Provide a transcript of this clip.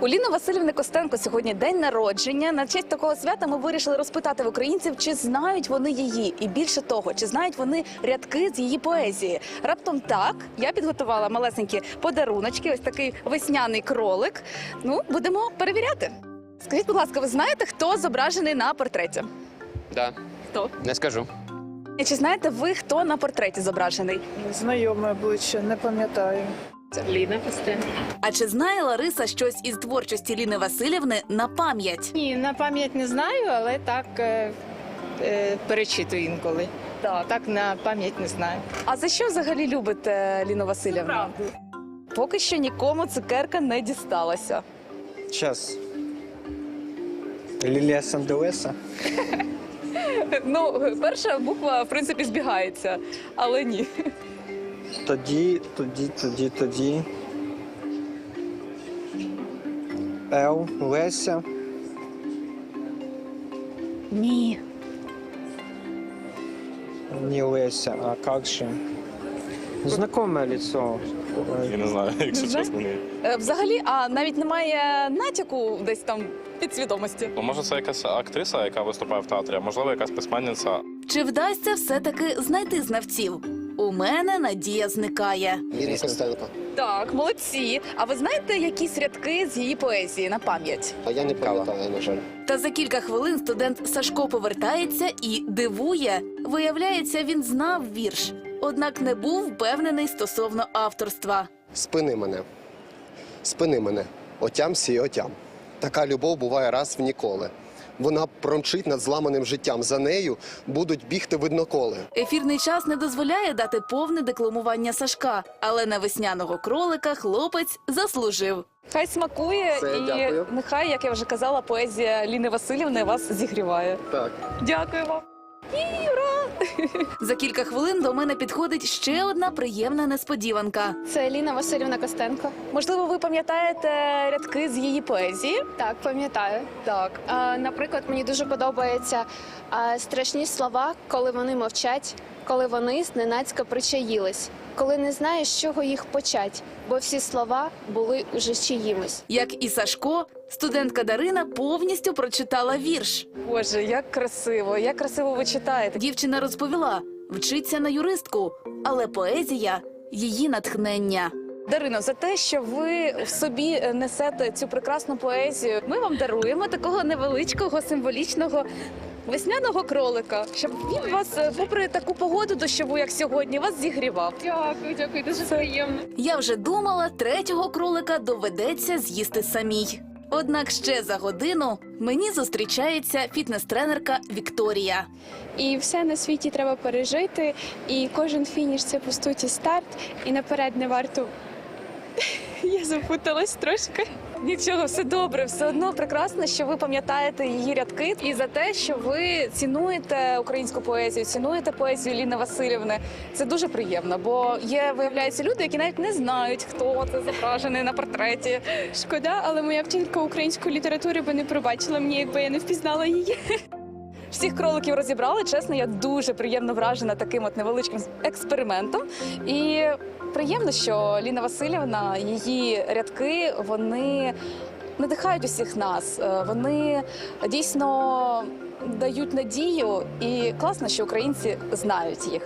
У Ліни Васильівни Костенко сьогодні день народження. На честь такого свята ми вирішили розпитати в українців, чи знають вони її, і більше того, чи знають вони рядки з її поезії. Раптом так я підготувала малесенькі подаруночки. Ось такий весняний кролик. Ну, будемо перевіряти. Скажіть, будь ласка, ви знаєте, хто зображений на портреті? Да. Хто? Не скажу. Чи знаєте ви, хто на портреті зображений? Знайоме обличчя, не пам'ятаю. Ліна Костенко. А чи знає Лариса щось із творчості Ліни Васильівни на пам'ять? Ні, на пам'ять не знаю, але так е, е, перечитую інколи. Так. Так на пам'ять не знаю. А за що взагалі любите Ліну Васильівну? Поки що нікому цукерка не дісталася. Час. Лілія Санделеса. Ну, перша буква, в принципі, збігається, але ні. Тоді, тоді, тоді, тоді. Л. Леся. Ні. Не Леся, а как же? Знакоме лицо. Я не знаю, якщо чесно. Ні. Е, Взагалі, а навіть немає натяку десь там підсвідомості. Ну, може, це якась актриса, яка виступає в театрі, а можливо, якась письменниця. Чи вдасться все-таки знайти знавців? У мене надія зникає. Ліна Костенко. Так, молодці. А ви знаєте якісь рядки з її поезії на пам'ять? А я не пам'ятаю, на жаль. Та за кілька хвилин студент Сашко повертається і дивує. Виявляється, він знав вірш, однак не був впевнений стосовно авторства. Спини мене, спини мене, отям сі отям. Така любов буває раз в ніколи. Вона промчить над зламаним життям. За нею будуть бігти видноколи. Ефірний час не дозволяє дати повне декламування Сашка, але на весняного кролика хлопець заслужив. Хай смакує Все, і дякую. нехай, як я вже казала, поезія Ліни Васильівни вас зігріває. Так. Дякую вам. За кілька хвилин до мене підходить ще одна приємна несподіванка. Це Еліна Васильівна Костенко. Можливо, ви пам'ятаєте рядки з її поезії? Так, пам'ятаю. Так. Наприклад, мені дуже подобаються страшні слова, коли вони мовчать, коли вони зненацька причаїлись, коли не знаєш, з чого їх почать, бо всі слова були уже чиїмось. Як і Сашко, студентка Дарина повністю прочитала вірш. Боже, як красиво, як красиво ви читаєте. Дівчина розповіла, вчиться на юристку, але поезія її натхнення. Дарино, за те, що ви в собі несете цю прекрасну поезію, ми вам даруємо такого невеличкого символічного. Весняного кролика, щоб він вас, е, попри таку погоду дощову, як сьогодні, вас зігрівав. Дякую, дякую, дуже приємно. Я вже думала, третього кролика доведеться з'їсти самій. Однак ще за годину мені зустрічається фітнес-тренерка Вікторія. І все на світі треба пережити, і кожен фініш це по суті старт, і наперед не варто. Я запуталась трошки. Нічого, все добре, все одно прекрасно, що ви пам'ятаєте її рядки, і за те, що ви цінуєте українську поезію, цінуєте поезію Ліни Васильівни. Це дуже приємно, бо є, виявляється, люди, які навіть не знають, хто це зображений на портреті. Шкода, але моя вчителька української літератури би не пробачила мені, якби я не впізнала її. Всіх кроликів розібрали. Чесно, я дуже приємно вражена таким от невеличким експериментом. І приємно, що Ліна Васильівна, її рядки, вони надихають усіх нас. Е, Вони дійсно дають надію, і класно, що українці знають їх.